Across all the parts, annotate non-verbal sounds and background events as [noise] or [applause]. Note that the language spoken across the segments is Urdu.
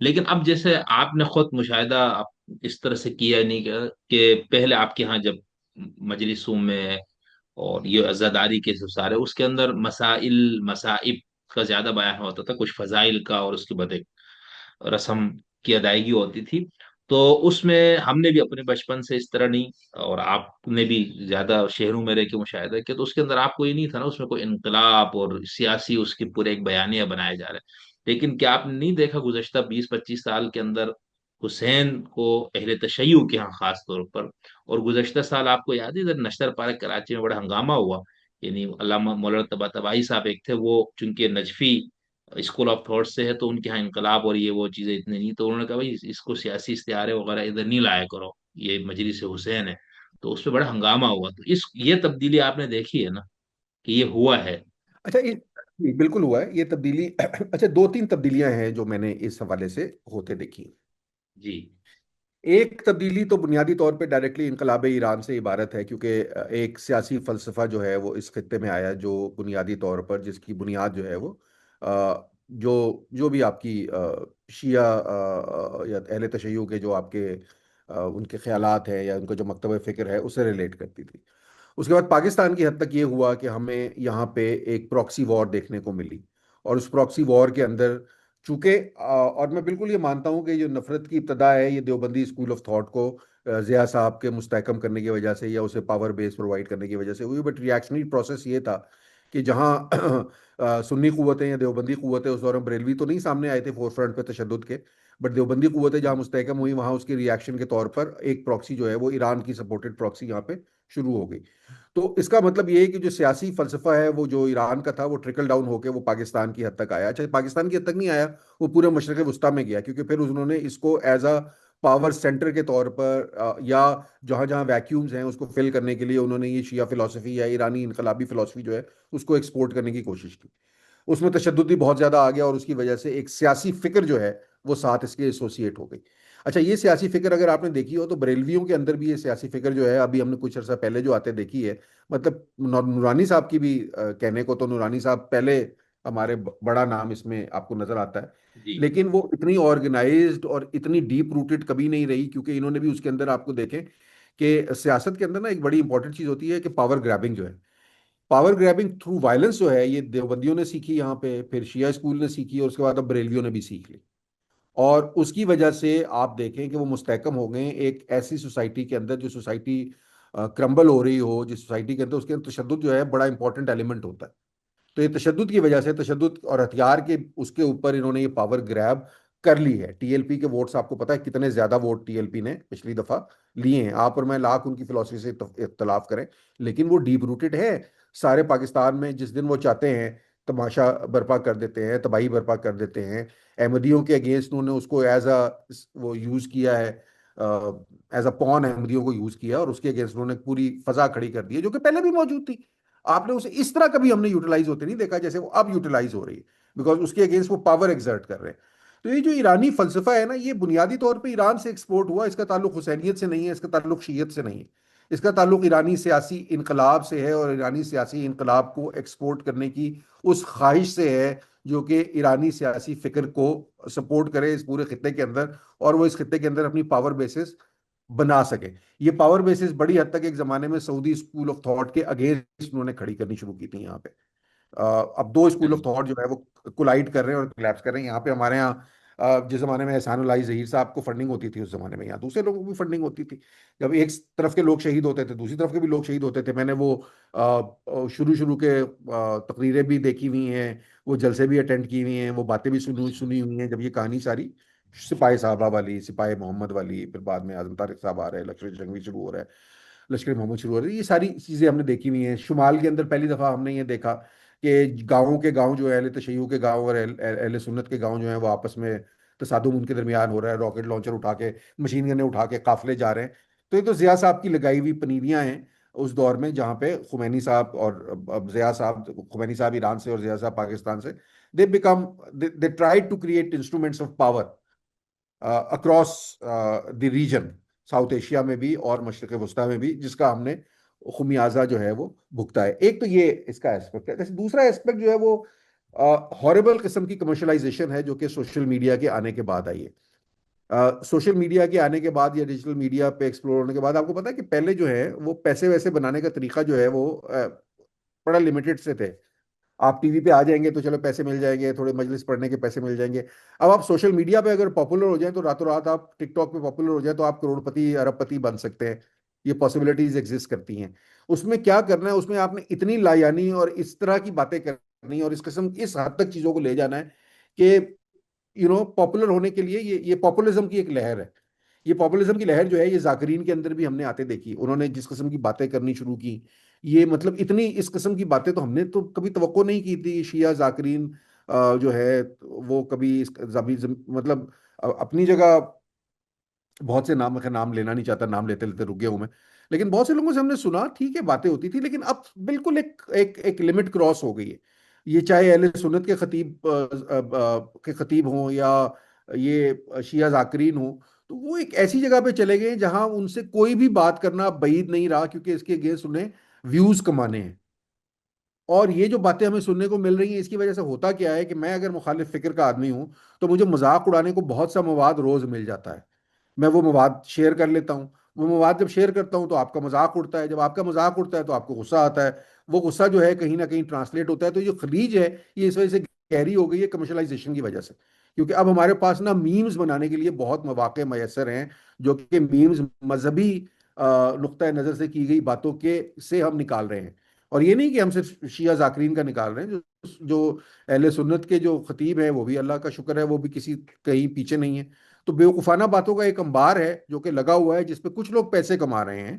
لیکن اب جیسے آپ نے خود مشاہدہ اس طرح سے کیا نہیں کہ پہلے آپ کے ہاں جب مجلسوں میں اور یہ عزاداری کے سارے، اس کے اندر مسائل مسائب کا زیادہ بیان ہوتا تھا، کچھ فضائل کا اور اس کے بعد ایک رسم کی ادائیگی ہوتی تھی۔ تو اس میں ہم نے بھی اپنے بچپن سے اس طرح نہیں، اور آپ نے بھی زیادہ شہروں میں رہ کے مشاہدہ کیا، تو اس کے اندر آپ کو یہ نہیں تھا نا، اس میں کوئی انقلاب اور سیاسی اس کے پورے ایک بیانیہ بنائے جا رہے۔ لیکن کیا آپ نے نہیں دیکھا گزشتہ بیس پچیس سال کے اندر حسین کو اہل تشیع کے ہاں خاص طور پر؟ اور گزشتہ سال آپ کو یاد ہے ادھر نشتر پارک، کراچی میں بڑا ہنگامہ ہوا یعنی علامہ مولانا تبا تبائی صاحب ایک تھے، وہ چونکہ نجفی اسکول آف تھاٹ سے ہے تو ان کے ہاں انقلاب اور یہ وہ چیزیں اتنی نہیں، تو انہوں نے کہا بھائی اس کو سیاسی استعارے وغیرہ ادھر نہیں لایا کرو، یہ مجلس حسین ہے۔ تو اس پہ بڑا ہنگامہ ہوا۔ تو اس یہ تبدیلی آپ نے دیکھی ہے نا کہ یہ ہوا ہے۔ اچھا یہ بالکل ہوا ہے۔ یہ تبدیلی [clears throat] اچھا دو تین تبدیلیاں ہیں جو میں نے اس حوالے سے ہوتے دیکھی جی۔ ایک تبدیلی تو بنیادی طور پہ ڈائریکٹلی انقلاب ایران سے عبارت ہے کیونکہ ایک سیاسی فلسفہ جو ہے وہ اس خطے میں آیا جو بنیادی طور پر جس کی بنیاد جو ہے وہ جو جو بھی آپ کی شیعہ یا اہل تشیع کے جو آپ کے ان کے خیالات ہیں یا ان کا جو مکتبہ فکر ہے اسے ریلیٹ کرتی تھی۔ اس کے بعد پاکستان کی حد تک یہ ہوا کہ ہمیں یہاں پہ ایک پروکسی وار دیکھنے کو ملی اور اس پروکسی وار کے اندر چونکہ اور میں بالکل یہ مانتا ہوں کہ جو نفرت کی ابتدا ہے، یہ دیوبندی اسکول آف تھاٹ کو ضیاء صاحب کے مستحکم کرنے کی وجہ سے یا اسے پاور بیس پرووائڈ کرنے کی وجہ سے ہوئی بٹ ریئیکشنری پروسیس یہ تھا کہ جہاں سنی قوتیں یا دیوبندی قوتیں اس دوران بریلوی تو نہیں سامنے آئے تھے فور فرنٹ پہ تشدد کے بٹ دیوبندی قوتیں جہاں مستحکم ہوئی وہاں اس کی ریاکشن کے طور پر ایک پراکسی جو ہے وہ ایران کی سپورٹڈ پراکسی یہاں پہ شروع ہو گئی۔ تو اس کا مطلب یہ ہے کہ جو سیاسی فلسفہ ہے، وہ جو ایران کا تھا، وہ ٹرکل ڈاؤن ہو کے وہ پاکستان کی حد تک آیا۔ اچھا پاکستان کی حد تک نہیں آیا، وہ پورے مشرق وسطیٰ میں گیا، کیونکہ پھر انہوں نے اس کو ایز اے پاور سینٹر کے طور پر یا جہاں جہاں ویکیومز ہیں، اس کو فل کرنے کے لیے انہوں نے یہ شیعہ فلسفی یا ایرانی انقلابی فلسفی جو ہے، اس کو ایکسپورٹ کرنے کی کوشش کی۔ اس میں تشدد بھی بہت زیادہ آ گیا اور اس کی وجہ سے ایک سیاسی فکر جو ہے وہ ساتھ اس کے ایسوسیٹ ہو گئی۔ اچھا یہ سیاسی فکر اگر آپ نے دیکھی ہو تو بریلویوں کے اندر بھی یہ سیاسی فکر جو ہے ابھی ہم نے کچھ عرصہ پہلے جو آتے دیکھی ہے مطلب نورانی صاحب کی بھی کہنے کو تو نورانی صاحب پہلے ہمارے بڑا نام اس میں آپ کو نظر آتا ہے۔ جی۔ لیکن وہ اتنی آرگنائزڈ اور اتنی ڈیپ روٹڈ کبھی نہیں رہی کیونکہ انہوں نے بھی اس کے اندر آپ کو دیکھیں کہ سیاست کے اندر نا ایک بڑی امپورٹنٹ چیز ہوتی ہے کہ پاور گریبنگ جو ہے۔ پاور گریبنگ تھرو وائلنس جو ہے یہ دیوبندیوں نے سیکھی یہاں پہ پھر شیعہ اسکول نے سیکھی اور اس کے بعد اب بریلویوں نے بھی سیکھ لی۔ اور اس کی وجہ سے آپ دیکھیں کہ وہ مستحکم ہو گئے ایک ایسی سوسائٹی کے اندر جو سوسائٹی کرمبل ہو رہی ہو، جس سوسائٹی کے اندر اس کے اندر تشدد جو ہے، بڑا امپورٹنٹ ایلیمنٹ ہوتا ہے۔ تو یہ تشدد کی وجہ سے تشدد اور ہتھیار کے اس کے اوپر انہوں نے یہ پاور گریب کر لی ہے۔ ٹی ایل پی کے ووٹس آپ کو پتا ہے کتنے زیادہ ووٹ ٹی ایل پی نے پچھلی دفعہ لیے ہیں۔ آپ اور میں لاکھ ان کی فلسفی سے اختلاف کریں، لیکن وہ ڈیپ روٹڈ ہے۔ سارے پاکستان میں جس دن وہ چاہتے ہیں تماشا برپا کر دیتے ہیں، تباہی برپا کر دیتے ہیں۔ احمدیوں کے اگینسٹ انہوں نے اس کو ایز اے وہ یوز کیا ہے ایز اے پون احمدیوں کو یوز کیا اور اس کے اگینسٹ انہوں نے پوری فضا کھڑی کر دی ہے، جو کہ پہلے بھی موجود تھی۔ آپ نے اسے اس طرح کبھی ہم نے یوٹیلائز ہوتے نہیں دیکھا جیسے وہ اب یوٹیلائز ہو رہی ہے بیکاز اس کے اگینسٹ وہ پاور ایگزرٹ کر رہے ہیں۔ تو یہ جو ایرانی فلسفہ ہے نا، یہ بنیادی طور پہ ایران سے ایکسپورٹ ہوا، اس کا تعلق حسینیت سے نہیں ہے، اس کا تعلق شیعت سے نہیں ہے۔ اس کا تعلق ایرانی سیاسی انقلاب سے ہے اور ایرانی سیاسی انقلاب کو ایکسپورٹ کرنے کی اس خواہش سے ہے جو کہ ایرانی سیاسی فکر کو سپورٹ کرے اس پورے خطے کے اندر اور وہ اس خطے کے اندر اپنی پاور بیسز بنا سکے۔ یہ پاور بیسز بڑی حد تک ایک زمانے میں سعودی اسکول آف تھاٹ کے اگینسٹ انہوں نے کھڑی کرنی شروع کی تھی یہاں پہ۔ اب دو اسکول آف تھاٹ جو ہے وہ کولائڈ کر رہے ہیں اور کلیپس کر رہے ہیں۔ یہاں پہ ہمارے یہاں جس زمانے میں احسان اللہ ظہیر صاحب کو فنڈنگ ہوتی تھی اس زمانے میں، یہاں دوسرے لوگوں کو بھی فنڈنگ ہوتی تھی۔ جب ایک طرف کے لوگ شہید ہوتے تھے، دوسری طرف کے بھی لوگ شہید ہوتے تھے، میں نے وہ شروع شروع کے تقریریں بھی دیکھی ہوئی ہیں، وہ جلسے بھی اٹینڈ کی ہوئی ہیں، وہ باتیں بھی سنی سنی ہوئی ہیں۔ جب یہ کہانی ساری سپاہی صاحبہ والی، سپاہی محمد والی، پھر بعد میں اعظم طارق صاحب آ رہے ہیں لشکر جنگ بھی شروع ہو رہا ہے، لشکر محمد شروع ہو رہا ہے، یہ ساری چیزیں ہم نے دیکھی ہوئی ہیں۔ شمال کے اندر پہلی دفعہ ہم نے یہ دیکھا کہ گاؤں کے گاؤں جو ہے اہل تشیع کے گاؤں اور اہل سنت کے گاؤں جو ہیں، وہ آپس میں تصادم ان کے درمیان ہو رہا ہے۔ راکٹ لانچر اٹھا کے، مشین گنیں اٹھا کے قافلے جا رہے ہیں۔ تو یہ تو ضیاء صاحب کی لگائی ہوئی پنیریاں ہیں اس دور میں، جہاں پہ خمینی صاحب اور ضیاء صاحب، خمینی صاحب ایران سے اور ضیاء صاحب پاکستان سے they became they try to create instruments of power across the region South Asia میں بھی اور مشرق وسطیٰ میں بھی، جس کا ہم نے خمیازہ جو ہے وہ بھگتا ہے۔ ایک تو یہ اس کا اسپیکٹ ہے۔ دوسرا اسپیکٹ جو ہے وہ ہاربل قسم کی کمرشلائزیشن ہے جو کہ سوشل میڈیا کے آنے کے بعد آئی ہے۔ سوشل میڈیا کے آنے کے بعد یا ڈیجیٹل میڈیا پہ ایکسپلور ہونے کے بعد آپ کو پتا ہے کہ پہلے جو ہے وہ پیسے ویسے بنانے کا طریقہ جو ہے وہ بڑا لمیٹڈ سے تھے۔ آپ ٹی وی پہ آ جائیں گے تو چلو پیسے مل جائیں گے، تھوڑے مجلس پڑھنے کے پیسے مل جائیں گے۔ اب آپ سوشل میڈیا پہ اگر پاپولر ہو جائیں تو راتوں رات آپ ٹک ٹاک پہ پاپولر ہو جائیں تو آپ کروڑ پتی ارب پتی بن سکتے ہیں۔ یہ پاسبلٹیز ایگزسٹ کرتی ہیں۔ اس میں کیا کرنا ہے؟ اس میں آپ نے اتنی لایانی اور اس طرح کی باتیں کرنی اور اس قسم، اس حد تک چیزوں کو لے جانا ہے کہ یو نو پاپولر ہونے کے لیے یہ یہ پاپولزم کی ایک لہر ہے۔ یہ پاپولزم کی لہر جو ہے، یہ ذاکرین کے اندر بھی ہم نے آتے دیکھی۔ انہوں نے جس قسم کی باتیں کرنی شروع کی، یہ مطلب اتنی اس قسم کی باتیں تو ہم نے تو کبھی توقع نہیں کی تھی۔ شیعہ ذاکرین جو ہے، وہ کبھی مطلب اپنی جگہ بہت سے نام نام لینا نہیں چاہتا، نام لیتے لیتے رک گیا ہوں میں۔ لیکن بہت سے لوگوں سے ہم نے سنا، ٹھیک ہے، باتیں ہوتی تھی لیکن اب بالکل ایک ایک ایک لمٹ کراس ہو گئی ہے۔ یہ چاہے اہل سنت کے خطیب کے خطیب ہوں یا یہ شیعہ ذاکرین ہوں، تو وہ ایک ایسی جگہ پہ چلے گئے جہاں ان سے کوئی بھی بات کرنا بعید نہیں رہا، کیونکہ اس کے اگینسٹ انہیں ویوز کمانے ہیں۔ اور یہ جو باتیں ہمیں سننے کو مل رہی ہیں، اس کی وجہ سے ہوتا کیا ہے کہ میں اگر مخالف فکر کا آدمی ہوں، تو مجھے مذاق اڑانے کو بہت سا مواد روز مل جاتا ہے۔ میں وہ مواد شیئر کر لیتا ہوں۔ وہ مواد جب شیئر کرتا ہوں تو آپ کا مذاق اڑتا ہے۔ جب آپ کا مذاق اڑتا ہے تو آپ کو غصہ آتا ہے۔ وہ غصہ جو ہے کہیں نہ کہیں ٹرانسلیٹ ہوتا ہے۔ تو جو خلیج ہے، یہ اس وجہ سے گہری ہو گئی ہے کمرشلائزیشن کی وجہ سے۔ کیونکہ اب ہمارے پاس نا میمز بنانے کے لیے بہت مواقع میسر ہیں، جو کہ میمز مذہبی نقطۂ نظر سے کی گئی باتوں کے سے ہم نکال رہے ہیں۔ اور یہ نہیں کہ ہم صرف شیعہ ذاکرین کا نکال رہے ہیں، جو جو اہل سنت کے جو خطیب ہیں، وہ بھی اللہ کا شکر ہے، وہ بھی کسی کہیں پیچھے نہیں ہے تو بیوقفانہ باتوں کا ایک انبار ہے جو کہ لگا ہوا ہے جس پہ کچھ لوگ پیسے کما رہے ہیں۔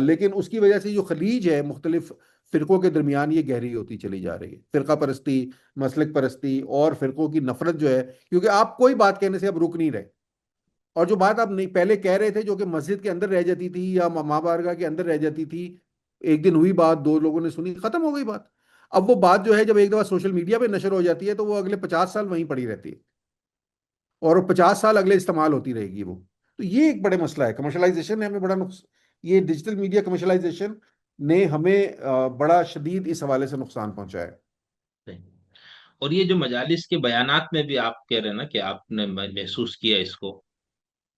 لیکن اس کی وجہ سے جو خلیج ہے، مختلف فرقوں کے درمیان یہ گہری ہوتی چلی جا رہی ہے۔ فرقہ پرستی، مسلک پرستی اور فرقوں کی نفرت جو ہے، کیونکہ آپ کوئی بات کہنے سے اب رک نہیں رہے۔ اور جو بات آپ نہیں، پہلے کہہ رہے تھے جو کہ مسجد کے اندر رہ جاتی تھی یا ماں بارگاہ کے اندر رہ جاتی تھی، ایک دن ہوئی بات، دو لوگوں نے سنی، ختم ہو گئی بات۔ اب وہ بات جو ہے، جب ایک دفعہ سوشل میڈیا پہ نشر ہو جاتی ہے تو وہ اگلے پچاس سال وہیں پڑی رہتی ہے۔ اور وہ پچاس سال اگلے استعمال ہوتی رہے گی وہ۔ تو یہ ایک بڑے مسئلہ ہے۔ کمرشلائزیشن نے ہمیں بڑا نقص یہ ڈیجیٹل میڈیا کمرشلائزیشن نے ہمیں بڑا شدید اس حوالے سے نقصان پہنچایا اور یہ جو مجالس کے بیانات میں بھی آپ کہہ رہے ہیں نا کہ آپ نے محسوس کیا اس کو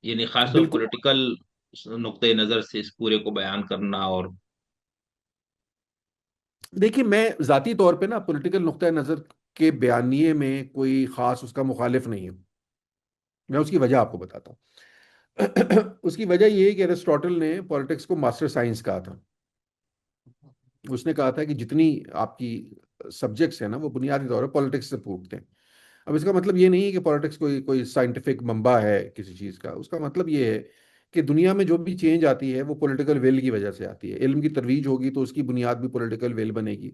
یعنی خاص طور پولیٹیکل نقطۂ نظر سے اس پورے کو بیان کرنا اور دیکھیے میں ذاتی طور پہ نا پولیٹیکل نقطۂ نظر کے بیانیے میں کوئی خاص اس کا مخالف نہیں ہوں۔ میں اس کی وجہ آپ کو بتاتا ہوں۔ [clears throat] اس کی وجہ یہ ہے کہ ارسٹوٹل نے پولیٹکس کو ماسٹر سائنس کہا تھا۔ اس نے کہا تھا کہ جتنی آپ کی سبجیکٹس ہیں نا، وہ بنیادی طور پر پولیٹکس سے پھوٹتے ہیں۔ اب اس کا مطلب یہ نہیں ہے کہ پولیٹکس کوئی کوئی سائنٹیفک منبع ہے کسی چیز کا۔ اس کا مطلب یہ ہے کہ دنیا میں جو بھی چینج آتی ہے، وہ پولیٹیکل ویل کی وجہ سے آتی ہے۔ علم کی ترویج ہوگی تو اس کی بنیاد بھی پولیٹیکل ویل بنے گی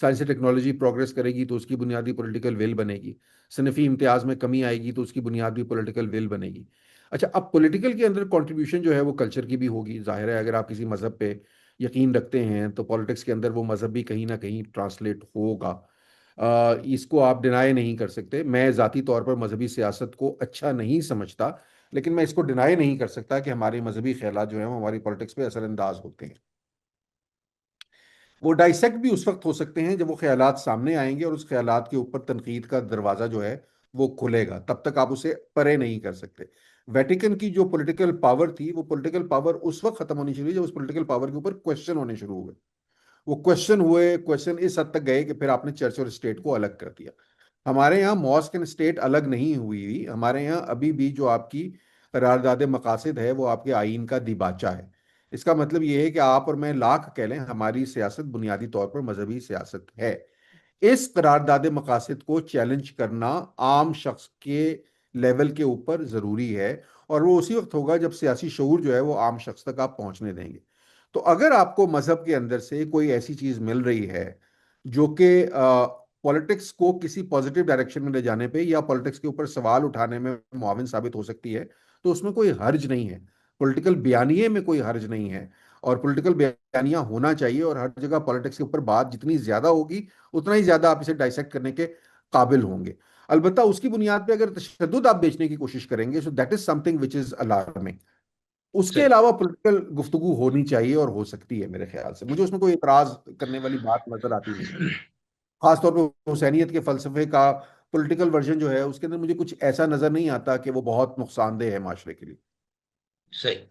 سائنسی ٹیکنالوجی پروگرس کرے گی تو اس کی بنیادی پولیٹیکل ویل بنے گی۔ صنفی امتیاز میں کمی آئے گی تو اس کی بنیاد بھی پولیٹیکل ویل بنے گی۔ اچھا اب پولیٹیکل کے اندر کنٹریبیوشن جو ہے وہ کلچر کی بھی ہوگی۔ ظاہر ہے، اگر آپ کسی مذہب پہ یقین رکھتے ہیں تو پولیٹکس کے اندر وہ مذہب بھی کہیں نہ کہیں ٹرانسلیٹ ہوگا۔ اس کو آپ ڈینائی نہیں کر سکتے۔ میں ذاتی طور پر مذہبی سیاست کو اچھا نہیں سمجھتا، لیکن میں اس کو ڈینائی نہیں کر سکتا کہ ہمارے مذہبی خیالات جو ہیں وہ ہماری پولیٹکس پہ اثر انداز ہوتے ہیں۔ وہ ڈائسیکٹ بھی اس وقت ہو سکتے ہیں جب وہ خیالات سامنے آئیں گے اور اس خیالات کے اوپر تنقید کا دروازہ جو ہے وہ کھلے گا۔ تب تک آپ اسے پرے نہیں کر سکتے۔ ویٹیکن کی جو پولیٹیکل پاور تھی، وہ پولیٹیکل پاور اس وقت ختم ہونی شروع جب اس پولیٹیکل پاور کے اوپر کوشچن ہونے شروع ہوئے۔ وہ کوشچن ہوئے کوشچن اس حد تک گئے کہ پھر آپ نے چرچ اور اسٹیٹ کو الگ کر دیا۔ ہمارے یہاں ماسک اینڈ اسٹیٹ الگ نہیں ہوئی ہمارے یہاں ابھی بھی جو آپ کی قرارداد مقاصد ہے، وہ آپ کے آئین کا دیباچہ ہے۔ اس کا مطلب یہ ہے کہ آپ اور میں لاکھ کہہ لیں، ہماری سیاست بنیادی طور پر مذہبی سیاست ہے۔ اس قرارداد مقاصد کو چیلنج کرنا عام شخص کے لیول کے اوپر ضروری ہے اور وہ اسی وقت ہوگا جب سیاسی شعور جو ہے وہ عام شخص تک آپ پہنچنے دیں گے۔ تو اگر آپ کو مذہب کے اندر سے کوئی ایسی چیز مل رہی ہے جو کہ پولیٹکس کو کسی پازیٹیو ڈائریکشن میں لے جانے پہ یا پولیٹکس کے اوپر سوال اٹھانے میں معاون ثابت ہو سکتی ہے، تو اس میں کوئی حرج نہیں ہے۔ پولیٹیکل بیانیے میں کوئی حرج نہیں ہے اور پولیٹیکل بیانیہ ہونا چاہیے اور ہر جگہ پولیٹکس کے اوپر بات جتنی زیادہ ہوگی اتنا ہی زیادہ آپ اسے ڈائسیکٹ کرنے کے قابل ہوں گے البتہ اس کی بنیاد پہ اگر تشدد آپ بیچنے کی کوشش کریں گے so that is something which is alarming اس کے علاوہ پولیٹیکل گفتگو ہونی چاہیے اور ہو سکتی ہے میرے خیال سے مجھے اس میں کوئی اعتراض کرنے والی بات نظر آتی نہیں خاص طور پہ حسینیت کے فلسفے کا پولیٹیکل ورژن جو ہے اس کے اندر مجھے کچھ ایسا نظر نہیں آتا کہ وہ بہت نقصان دہ ہے معاشرے کے لیے Isso aí.